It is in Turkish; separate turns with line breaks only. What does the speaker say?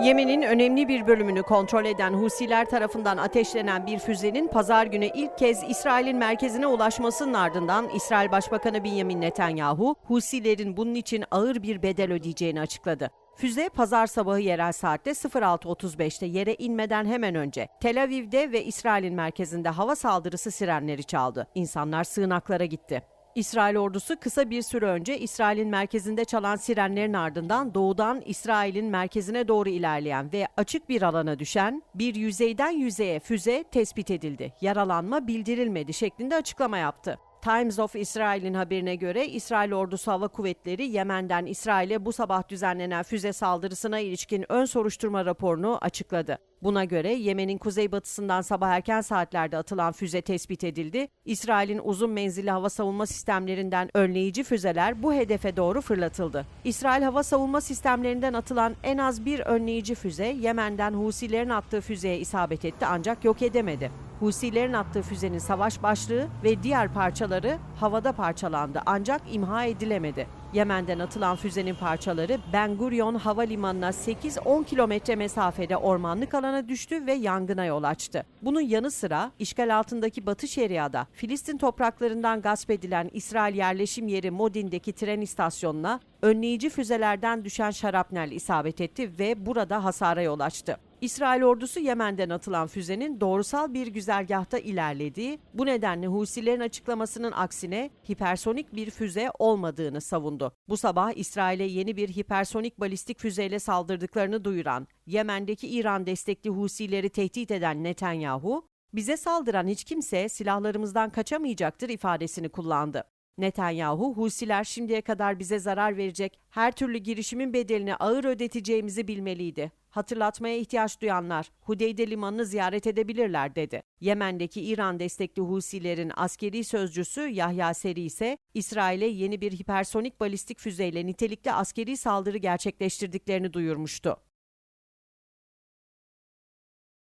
Yemen'in önemli bir bölümünü kontrol eden Husiler tarafından ateşlenen bir füzenin pazar günü ilk kez İsrail'in merkezine ulaşmasının ardından İsrail Başbakanı Benjamin Netanyahu, Husilerin bunun için ağır bir bedel ödeyeceğini açıkladı. Füze pazar sabahı yerel saatte 06.35'te yere inmeden hemen önce Tel Aviv'de ve İsrail'in merkezinde hava saldırısı sirenleri çaldı. İnsanlar sığınaklara gitti. İsrail ordusu kısa bir süre önce İsrail'in merkezinde çalan sirenlerin ardından doğudan İsrail'in merkezine doğru ilerleyen ve açık bir alana düşen bir yüzeyden yüzeye füze tespit edildi. Yaralanma bildirilmedi şeklinde açıklama yaptı. Times of Israel'in haberine göre İsrail Ordusu Hava Kuvvetleri Yemen'den İsrail'e bu sabah düzenlenen füze saldırısına ilişkin ön soruşturma raporunu açıkladı. Buna göre Yemen'in kuzeybatısından sabah erken saatlerde atılan füze tespit edildi. İsrail'in uzun menzilli hava savunma sistemlerinden önleyici füzeler bu hedefe doğru fırlatıldı. İsrail hava savunma sistemlerinden atılan en az bir önleyici füze Yemen'den Husilerin attığı füzeye isabet etti ancak yok edemedi. Husilerin attığı füzenin savaş başlığı ve diğer parçaları havada parçalandı ancak imha edilemedi. Yemen'den atılan füzenin parçaları Ben Gurion Havalimanı'na 8-10 kilometre mesafede ormanlık alana düştü ve yangına yol açtı. Bunun yanı sıra işgal altındaki Batı Şeria'da Filistin topraklarından gasp edilen İsrail yerleşim yeri Modin'deki tren istasyonuna önleyici füzelerden düşen şarapnel isabet etti ve burada hasara yol açtı. İsrail ordusu Yemen'den atılan füzenin doğrusal bir güzergahta ilerlediği, bu nedenle Husilerin açıklamasının aksine hipersonik bir füze olmadığını savundu. Bu sabah İsrail'e yeni bir hipersonik balistik füzeyle saldırdıklarını duyuran, Yemen'deki İran destekli Husileri tehdit eden Netanyahu, bize saldıran hiç kimse silahlarımızdan kaçamayacaktır ifadesini kullandı. Netanyahu, Husiler şimdiye kadar bize zarar verecek her türlü girişimin bedelini ağır ödeteceğimizi bilmeliydi. Hatırlatmaya ihtiyaç duyanlar Hudeyde limanını ziyaret edebilirler dedi. Yemen'deki İran destekli Husilerin askeri sözcüsü Yahya Seri ise İsrail'e yeni bir hipersonik balistik füzeyle nitelikli askeri saldırı gerçekleştirdiklerini duyurmuştu.